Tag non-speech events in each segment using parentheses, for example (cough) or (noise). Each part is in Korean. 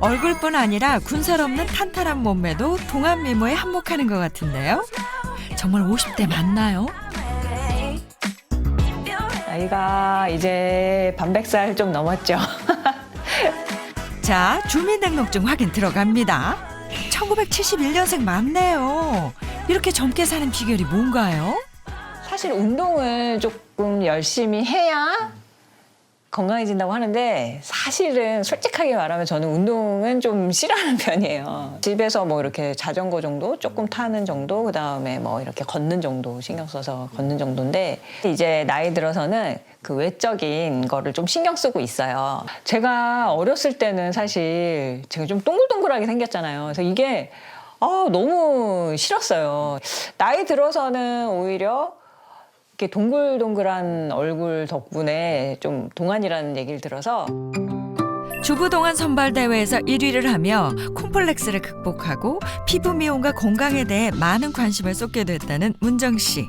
얼굴뿐 아니라 군살 없는 탄탄한 몸매도 동안 미모에 한몫하는 것 같은데요. 정말 50대 맞나요? 나이가 이제 반백살 좀 넘었죠. (laughs) 자, 주민등록증 확인 들어갑니다. 1971년생 맞네요. 이렇게 젊게 사는 비결이 뭔가요? 사실 운동을 조금 열심히 해야 건강해진다고 하는데 사실은 솔직하게 말하면 저는 운동은 좀 싫어하는 (laughs) 편이에요. 집에서 뭐 이렇게 자전거 정도 조금 타는 정도 그다음에 뭐 이렇게 걷는 정도 신경 써서 걷는 정도인데 이제 나이 들어서는 그 외적인 거를 좀 신경 쓰고 있어요. 제가 어렸을 때는 사실 제가 좀 동글동글하게 생겼잖아요. 그래서 이게 아, 너무 싫었어요. 나이 들어서는 오히려 이렇게 동글동글한 얼굴 덕분에 좀 동안이라는 얘기를 들어서 주부 동안 선발 대회에서 1위를 하며 콤플렉스를 극복하고 피부 미용과 건강에 대해 많은 관심을 쏟게 됐다는 문정 씨.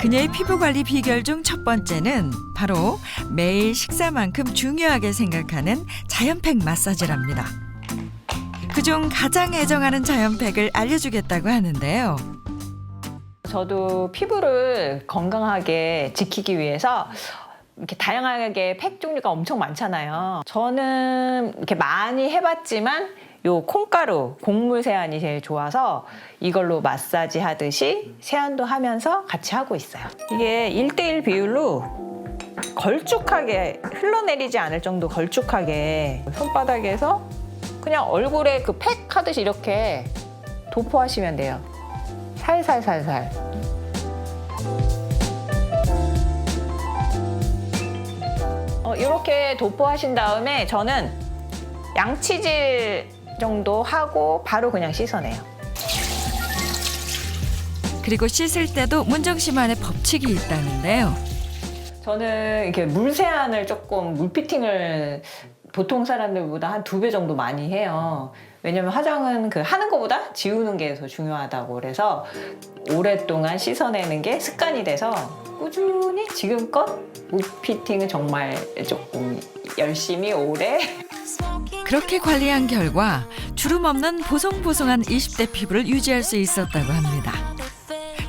그녀의 피부 관리 비결 중 첫 번째는 바로 매일 식사만큼 중요하게 생각하는 자연팩 마사지랍니다. 그중 가장 애정하는 자연팩을 알려주겠다고 하는데요. 저도 피부를 건강하게 지키기 위해서 이렇게 다양하게 팩 종류가 엄청 많잖아요. 저는 이렇게 많이 해봤지만 요 콩가루 곡물 세안이 제일 좋아서 이걸로 마사지 하듯이 세안도 하면서 같이 하고 있어요. 이게 1대1 비율로 걸쭉하게 흘러내리지 않을 정도 걸쭉하게 손바닥에서 그냥 얼굴에 그 팩 하듯이 이렇게 도포하시면 돼요. 살살살살. 어, 이렇게 도포하신 다음에 저는 양치질 정도 하고 바로 그냥 씻어내요. 그리고 씻을 때도 문정 씨만의 법칙이 있다는데요. 저는 이렇게 물 세안을 조금 물 피팅을 보통 사람들보다 한 두 배 정도 많이 해요. 왜냐면 화장은 그 하는 것보다 지우는 게 더 중요하다고 그래서 오랫동안 씻어내는 게 습관이 돼서 꾸준히 지금껏 물 피팅을 정말 조금 열심히 오래 (laughs) 그렇게 관리한 결과 주름 없는 보송보송한 20대 피부를 유지할 수 있었다고 합니다.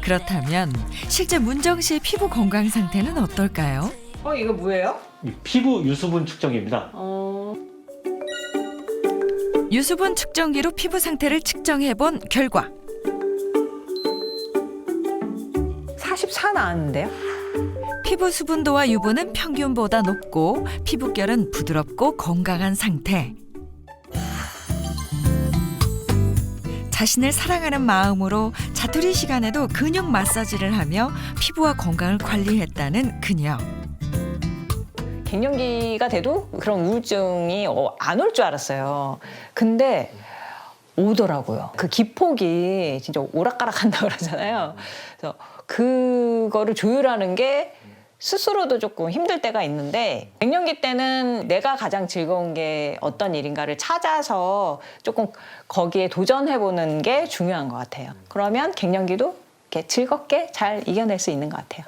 그렇다면 실제 문정 씨의 피부 건강 상태는 어떨까요? 어 이거 뭐예요? 이 피부 유수분 측정기입니다. 어 유수분 측정기로 피부 상태를 측정해 본 결과 44 나왔는데요? 피부 수분도와 유분은 평균보다 높고 피부결은 부드럽고 건강한 상태. 자신을 사랑하는 마음으로 자투리 시간에도 근육 마사지를 하며 피부와 건강을 관리했다는 그녀. 갱년기가 돼도 그런 우울증이 어, 안올 줄 알았어요. 근데 오더라고요. 그 기폭이 진짜 오락가락 한다 그러잖아요. 그래서 그거를 조율하는 게 스스로도 조금 힘들 때가 있는데 갱년기 때는 내가 가장 즐거운 게 어떤 일인가를 찾아서 조금 거기에 도전해보는 게 중요한 것 같아요. 그러면 갱년기도 이렇게 즐겁게 잘 이겨낼 수 있는 것 같아요.